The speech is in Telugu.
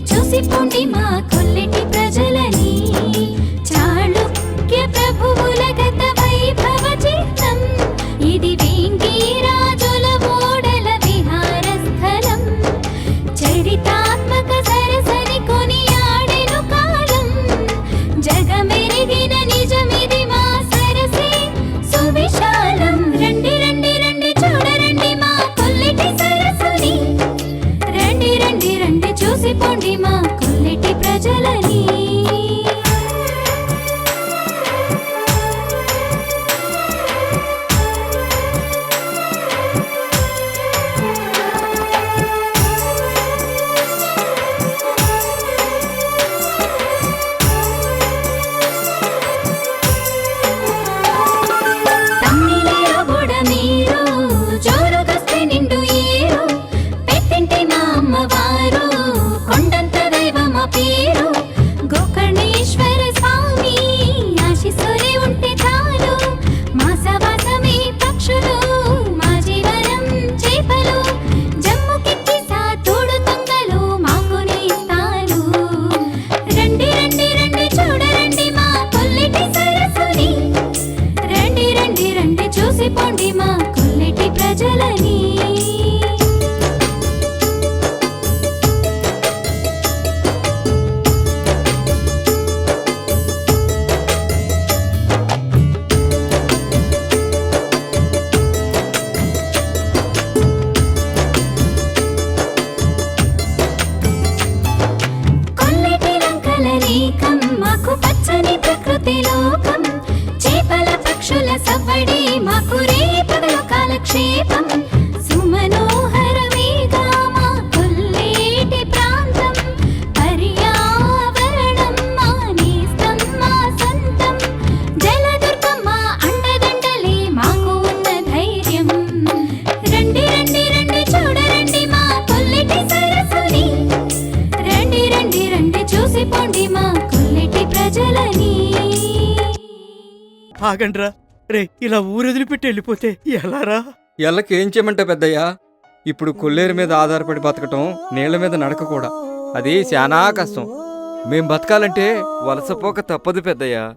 చూసి పోండి চাঁদিমা మాకు పచ్చని ప్రకృతి లోకం. చేపల పక్షుల సవ్వడి మాకు రేపగలు కాలక్షేపం. ఆగండ్రా. రే ఇలా ఊరొదిలిపెట్టి వెళ్ళిపోతే ఎలారా? ఎల్లకేం చేయమంటా పెద్దయ్యా? ఇప్పుడు కొల్లేరు మీద ఆధారపడి బతకటం నీళ్ళ మీద నడక కూడా. అది చాలా కష్టం. మేం బతకాలంటే వలసపోక తప్పదు పెద్దయ్యా.